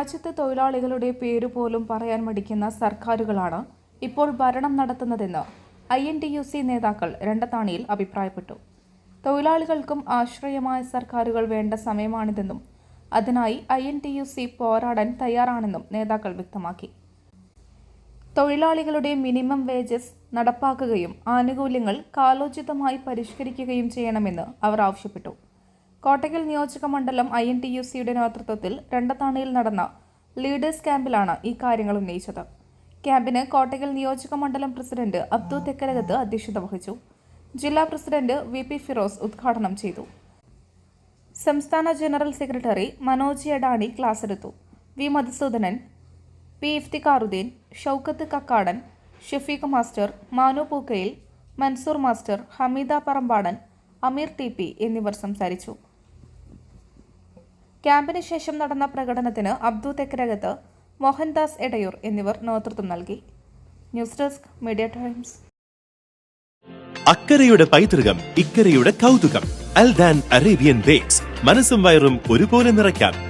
രാജ്യത്തെ തൊഴിലാളികളുടെ പേര് പോലും പറയാൻ മടിക്കുന്ന സർക്കാരുകളാണ് ഇപ്പോൾ ഭരണം നടത്തുന്നതെന്ന് I N T U C നേതാക്കൾ രണ്ടത്താണിയിൽ അഭിപ്രായപ്പെട്ടു. തൊഴിലാളികൾക്കും ആശ്രയമായ സർക്കാരുകൾ വേണ്ട സമയമാണിതെന്നും അതിനായി I N T U C പോരാടാൻ തയ്യാറാണെന്നും നേതാക്കൾ വ്യക്തമാക്കി. തൊഴിലാളികളുടെ മിനിമം വേജസ് നടപ്പാക്കുകയും ആനുകൂല്യങ്ങൾ കാലോചിതമായി പരിഷ്കരിക്കുകയും ചെയ്യണമെന്ന് അവർ ആവശ്യപ്പെട്ടു. കോട്ടയ്ക്കൽ നിയോജക മണ്ഡലം ഐ എൻ ടി യു സിയുടെ നേതൃത്വത്തിൽ രണ്ടത്താണിയിൽ നടന്ന ലീഡേഴ്സ് ക്യാമ്പിലാണ് ഈ കാര്യങ്ങൾ ഉന്നയിച്ചത്. ക്യാമ്പിന് കോട്ടയ്ക്കൽ നിയോജക മണ്ഡലം പ്രസിഡന്റ് അബ്ദു തെക്കരകത്ത് അധ്യക്ഷത വഹിച്ചു. ജില്ലാ പ്രസിഡന്റ് വി പി ഫിറോസ് ഉദ്ഘാടനം ചെയ്തു. സംസ്ഥാന general secretary Manoj Edani class എടുത്തു. V Madhusoodanan P Ifthikharuddin Shoukath Kakkadan Shafeeq master Manu Pookkayil Mansoor master Hameeda Parambadan Ameer T P എന്നിവർ സംസാരിച്ചു. ക്യാമ്പിന് ശേഷം നടന്ന പ്രകടനത്തിന് അബ്ദു തെക്കരകത്ത് മോഹൻദാസ് എടയൂർ എന്നിവർ നേതൃത്വം നൽകി. News desk Media Times. അക്കരയുടെ പൈതൃകം ഇക്കരയുടെ കൗതുകം. അൽദാൻ അറേബ്യൻ ബേക്സ്. മനസ്സും വയറും ഒരുപോലെ നിറയ്ക്കാം.